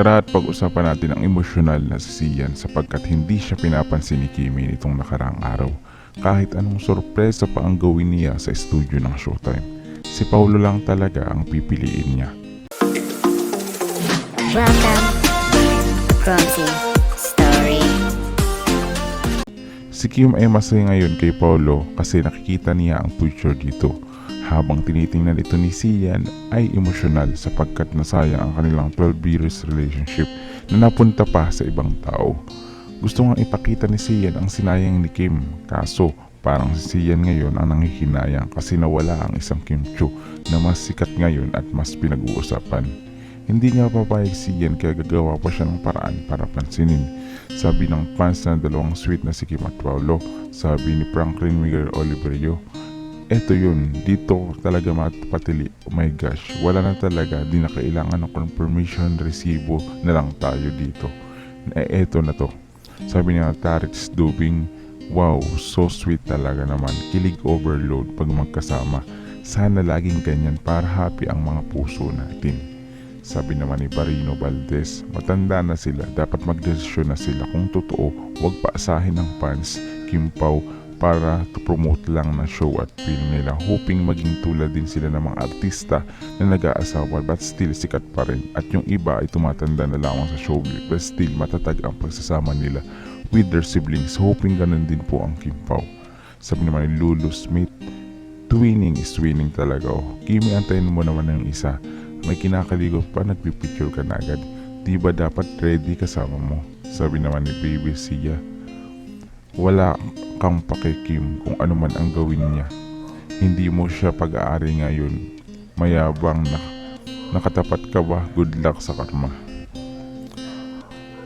Tara at pag-usapan natin ang emosyonal na si Sian sapagkat hindi siya pinapansin ni Kimi nitong nakaraang araw. Kahit anong sorpresa pa ang gawin niya sa studio ng Showtime. Si Paulo lang talaga ang pipiliin niya. Welcome Promising Story. Si Kim ay masaya ngayon kay Paulo kasi nakikita niya ang future dito. Habang tinitingnan ito ni Sian ay emosyonal sapagkat nasayang ang kanilang 12 years relationship na napunta pa sa ibang tao. Gusto nga ipakita ni Sian ang sinayang ni Kim kaso parang si Sian ngayon ang nanghihinayang kasi nawala ang isang Kim Chu na mas sikat ngayon at mas pinag-uusapan. Hindi nga papayag si Ian kaya gagawa pa siya ng paraan para pansinin. Sabi ng fans na dalawang sweet na si Kim at Paolo. Sabi ni Franklin Miguel Oliverio. Eto yun, dito talaga matapatili. Oh my gosh, wala na talaga, di na kailangan ng confirmation resibo na lang tayo dito. Eh, eto na to. Sabi niya, Tarix Dubing, wow, so sweet talaga naman. Kilig overload pag magkasama. Sana laging ganyan para happy ang mga puso natin. Sabi naman ni Barino Valdez, matanda na sila, dapat magdesisyon na sila kung totoo, huwag paasahin ng fans, Kim Pao, para to promote lang na show at film nila. Hoping maging tulad din sila ng mga artista na nag-aasawa but still sikat pa rin. At yung iba ay tumatanda na lamang sa showbiz but still matatag ang pagsasama nila with their siblings. Hoping ganun din po ang Kim Pao. Sabi naman ni Lulu Smith twinning is winning talaga oh. Kimi antayin mo naman ng isa. May kinakaligo pa nagpipicture ka na agad. Di ba dapat ready kasama mo? Sabi naman ni Baby Sia wala kang pakikim kung ano man ang gawin niya. Hindi mo siya pag-aari ngayon. Mayabang na nakatapat ka ba? Good luck sa karma.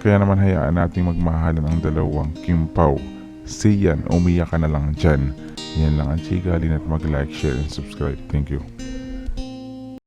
Kaya naman hayaan nating magmahalan ang dalawang Kim Pao. Siyan, umiyak ka na lang dyan. Yan lang ang chika. Din at mag-like, share, and subscribe. Thank you.